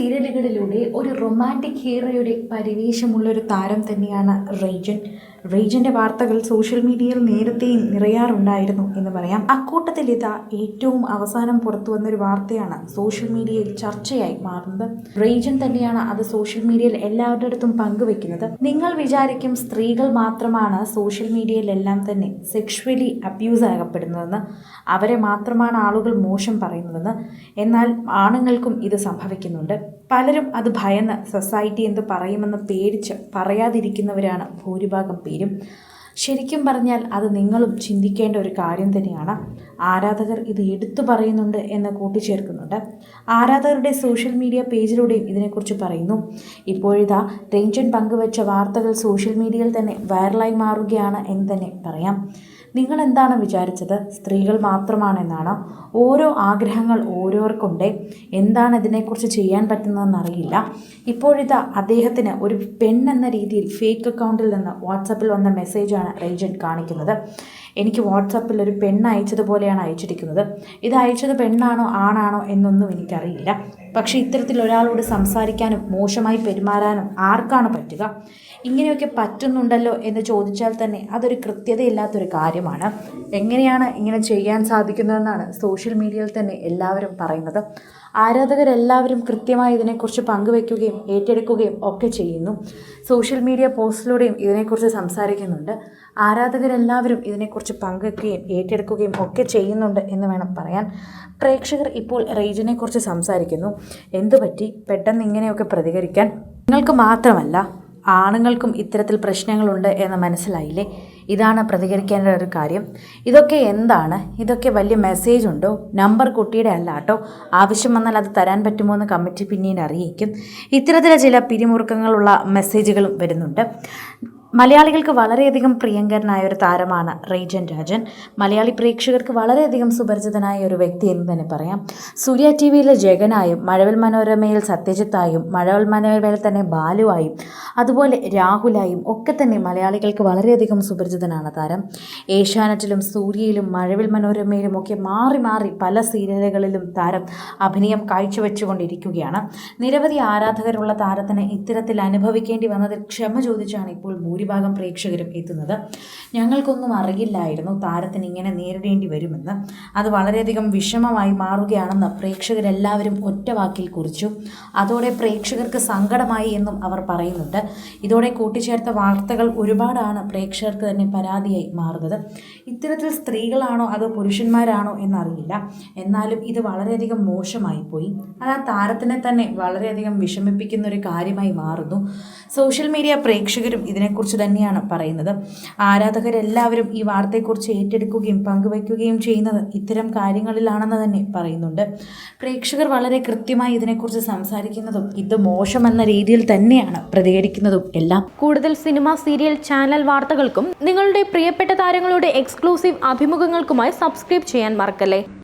സീരിയലുകളിലൂടെ ഒരു റൊമാന്റിക് ഹീറോയുടെ പരിവേഷമുള്ളൊരു താരം തന്നെയാണ് റേജൻ. റേജന്റെ വാർത്തകൾ സോഷ്യൽ മീഡിയയിൽ നേരത്തെയും നിറയാറുണ്ടായിരുന്നു എന്ന് പറയാം. അക്കൂട്ടത്തിൽ ഇതാ ഏറ്റവും അവസാനം പുറത്തു വന്നൊരു വാർത്തയാണ് സോഷ്യൽ മീഡിയയിൽ ചർച്ചയായി മാറുന്നത്. റേജൻ തന്നെയാണ് അത് സോഷ്യൽ മീഡിയയിൽ എല്ലാവരുടെ അടുത്തും പങ്കുവെക്കുന്നത്. നിങ്ങൾ വിചാരിക്കും സ്ത്രീകൾ മാത്രമാണ് സോഷ്യൽ മീഡിയയിലെല്ലാം തന്നെ സെക്ഷലി അബ്യൂസ് ആകപ്പെടുന്നതെന്ന് അവരെ മാത്രമാണ് ആളുകൾ മോശം പറയുന്നതെന്ന്. എന്നാൽ ആണുങ്ങൾക്കും ഇത് സംഭവിക്കുന്നുണ്ട്. പലരും അത് ഭയന്ന് സൊസൈറ്റി എന്ത് പറയുമെന്ന് പേടിച്ച് പറയാതിരിക്കുന്നവരാണ് ഭൂരിഭാഗം പേരും. ശരിക്കും പറഞ്ഞാൽ അത് നിങ്ങളും ചിന്തിക്കേണ്ട ഒരു കാര്യം തന്നെയാണ്. ആരാധകർ ഇത് എടുത്തു പറയുന്നുണ്ട് എന്ന് കൂട്ടിച്ചേർക്കുന്നുണ്ട്. ആരാധകരുടെ സോഷ്യൽ മീഡിയ പേജിലൂടെയും ഇതിനെക്കുറിച്ച് പറയുന്നു. ഇപ്പോഴിതാ രഞ്ജൻ പങ്കുവച്ച വാർത്തകൾ സോഷ്യൽ മീഡിയയിൽ തന്നെ വൈറലായി മാറുകയാണ് എന്ന് തന്നെ പറയാം. നിങ്ങൾ എന്താണ് വിചാരിച്ചത്? സ്ത്രീകൾ മാത്രമാണെന്നാണോ? ഓരോ ആഗ്രഹങ്ങൾ ഓരോർക്കുണ്ട്. എന്താണ് ഇതിനെക്കുറിച്ച് ചെയ്യാൻ പറ്റുന്നതെന്ന് അറിയില്ല. ഇപ്പോഴിതാ അദ്ദേഹത്തിന് ഒരു പെണ്ണെന്ന രീതിയിൽ ഫേക്ക് അക്കൗണ്ടിൽ നിന്ന് വാട്സപ്പിൽ വന്ന മെസ്സേജാണ് റേജൻ കാണിക്കുന്നത്. എനിക്ക് വാട്സപ്പിൽ ഒരു പെണ്ണ് അയച്ചതുപോലെയാണ് അയച്ചിരിക്കുന്നത്. ഇത് അയച്ചത് പെണ്ണാണോ ആണാണോ എന്നൊന്നും എനിക്കറിയില്ല. പക്ഷേ ഇത്തരത്തിൽ ഒരാളോട് സംസാരിക്കാനും മോശമായി പെരുമാറാനും ആർക്കാണ് പറ്റുക? ഇങ്ങനെയൊക്കെ പറ്റുന്നുണ്ടല്ലോ എന്ന് ചോദിച്ചാൽ തന്നെ അതൊരു കൃത്യതയില്ലാത്തൊരു കാര്യമാണ്. എങ്ങനെയാണ് ഇങ്ങനെ ചെയ്യാൻ സാധിക്കുന്നതെന്നാണ് സോഷ്യൽ മീഡിയയിൽ തന്നെ എല്ലാവരും പറയുന്നത്. ആരാധകരെല്ലാവരും കൃത്യമായി ഇതിനെക്കുറിച്ച് പങ്കുവയ്ക്കുകയും ഏറ്റെടുക്കുകയും ഒക്കെ ചെയ്യുന്നു. സോഷ്യൽ മീഡിയ പോസ്റ്റിലൂടെയും ഇതിനെക്കുറിച്ച് സംസാരിക്കുന്നുണ്ട്. ആരാധകരെല്ലാവരും ഇതിനെക്കുറിച്ച് പങ്കുവയ്ക്കുകയും ഏറ്റെടുക്കുകയും ഒക്കെ ചെയ്യുന്നുണ്ട് എന്ന് വേണം പറയാൻ. പ്രേക്ഷകർ ഇപ്പോൾ റേജിനെക്കുറിച്ച് സംസാരിക്കുന്നു. എന്തു പറ്റി പെട്ടെന്ന് ഇങ്ങനെയൊക്കെ പ്രതികരിക്കാൻ? നിങ്ങൾക്ക് മാത്രമല്ല ആണുങ്ങൾക്കും ഇത്തരത്തിൽ പ്രശ്നങ്ങളുണ്ട് എന്ന് മനസ്സിലായില്ലേ? ഇതാണ് പ്രതികരിക്കേണ്ട ഒരു കാര്യം. ഇതൊക്കെ എന്താണ്? ഇതൊക്കെ വലിയ മെസ്സേജ് ഉണ്ടോ? നമ്പർ കുട്ടിയുടെ അല്ല കേട്ടോ. ആവശ്യം വന്നാൽ അത് തരാൻ പറ്റുമോ എന്ന് കമ്മിറ്റി പിന്നീട് അറിയിക്കും. ഇത്തരത്തിലെ ചില പിരിമുറുക്കങ്ങളുള്ള മെസ്സേജുകളും വരുന്നുണ്ട്. മലയാളികൾക്ക് വളരെയധികം പ്രിയങ്കരനായ ഒരു താരമാണ് റേജൻ രാജൻ. മലയാളി പ്രേക്ഷകർക്ക് വളരെയധികം സുപരിചിതനായ ഒരു വ്യക്തി എന്ന് തന്നെ പറയാം. സൂര്യ ടി വിയിലെ ജഗനായും മഴവിൽ മനോരമയിൽ സത്യജിത്തായും മഴവിൽ മനോരമയിൽ തന്നെ ബാലുവായും അതുപോലെ രാഹുലായും ഒക്കെ തന്നെ മലയാളികൾക്ക് വളരെയധികം സുപരിചിതനാണ് താരം. ഏഷ്യാനെറ്റിലും സൂര്യയിലും മഴവിൽ മനോരമയിലും ഒക്കെ മാറി മാറി പല സീരിയലുകളിലും താരം അഭിനയം കാഴ്ചവെച്ചുകൊണ്ടിരിക്കുകയാണ്. നിരവധി ആരാധകരുള്ള താരത്തിന് ഇത്തരത്തിൽ അനുഭവിക്കേണ്ടി വന്നതിൽ ക്ഷമ ചോദിച്ചാണ് ഇപ്പോൾ ഭൂരിഭാഗം പ്രേക്ഷകരും എത്തുന്നത് ഞങ്ങൾക്കൊന്നും അറിയില്ലായിരുന്നു താരത്തിന് ഇങ്ങനെ നേരിടേണ്ടി വരുമെന്ന്. അത് വളരെയധികം വിഷമമായി മാറുകയാണെന്ന് പ്രേക്ഷകരെല്ലാവരും ഒറ്റ വാക്കിൽ കുറിച്ചു. അതോടെ പ്രേക്ഷകർക്ക് സങ്കടമായി എന്നും അവർ പറയുന്നുണ്ട്. ഇതോടെ കൂട്ടിച്ചേർത്ത വാർത്തകൾ ഒരുപാടാണ് പ്രേക്ഷകർക്ക് തന്നെ പരാതിയായി മാറുന്നത്. ഇത്തരത്തിൽ സ്ത്രീകളാണോ അതോ പുരുഷന്മാരാണോ എന്നറിയില്ല. എന്നാലും ഇത് വളരെയധികം മോശമായി പോയി. അത് ആ താരത്തിനെ തന്നെ വളരെയധികം വിഷമിപ്പിക്കുന്ന ഒരു കാര്യമായി മാറുന്നു. സോഷ്യൽ മീഡിയ പ്രേക്ഷകരും ഇതിനെക്കുറിച്ച് തന്നെയാണ് പറയുന്നത്. ആരാധകരെല്ലാവരും ഈ വാർത്തയെക്കുറിച്ച് ഏറ്റെടുക്കുകയും പങ്കുവയ്ക്കുകയും ചെയ്യുന്നത് ഇത്തരം കാര്യങ്ങളിലാണെന്ന് തന്നെ പറയുന്നുണ്ട്. പ്രേക്ഷകർ വളരെ കൃത്യമായി ഇതിനെക്കുറിച്ച് സംസാരിക്കുന്നതും ഇത് മോശമെന്ന രീതിയിൽ തന്നെയാണ് പ്രതികരിക്കുന്നതും എല്ലാം. കൂടുതൽ സിനിമ സീരിയൽ ചാനൽ വാർത്തകൾക്കും നിങ്ങളുടെ പ്രിയപ്പെട്ട താരങ്ങളുടെ എക്സ്ക്ലൂസീവ് അഭിമുഖങ്ങൾക്കുമായി സബ്സ്ക്രൈബ് ചെയ്യാൻ മറക്കല്ലേ?